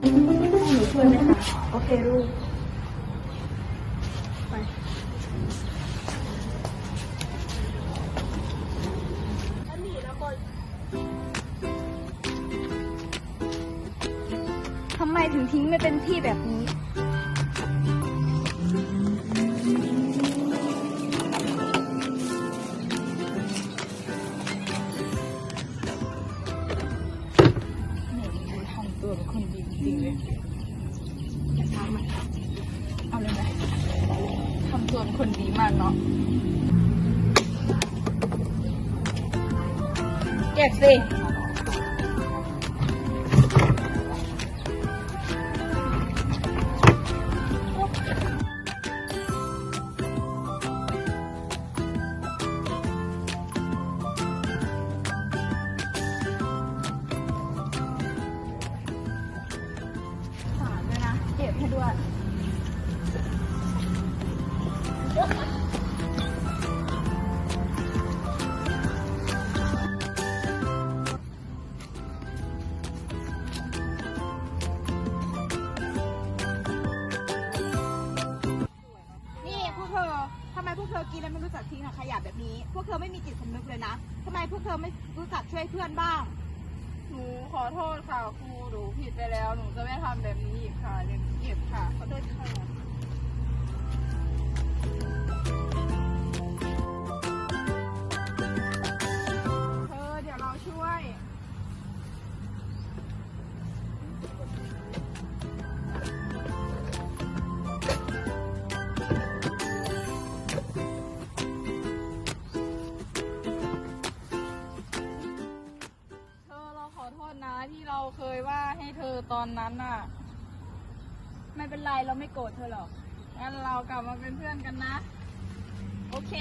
ให้หนูช่วยไหมคะโอเคลูกไปแล้วหนีแล้วก็ทำไมถึงทิ้งไม่เป็นที่แบบนี้ ตัวเป็นคนดีจริงเลยจะทำมันเอาเลยไหมทำตัวเป็นคนดีมากเนาะเก็บสิ ให้ด้วยนี่พวกเธอทำไมพวกเธอกินแล้วไม่รู้จักทิ้งถังขยะแบบนี้ พวกเธอไม่มีจิตสำนึกเลยนะทำไมพวกเธอไม่รู้จักช่วยเพื่อนบ้าง หนูขอโทษค่ะครูหนูผิดไปแล้ว หนูจะไม่ทำแบบนี้อีกค่ะเดี๋ยวเก็บ ค่ะขอโทษค่ะเธอเดี๋ยวเราช่วย เธอเราขอโทษนะที่เราเคยว่าให้เธอตอนนั้นน่ะ ไม่เป็นไรเราไม่โกรธเธอหรอกงั้นเรากลับมาเป็นเพื่อนกันนะ โอเค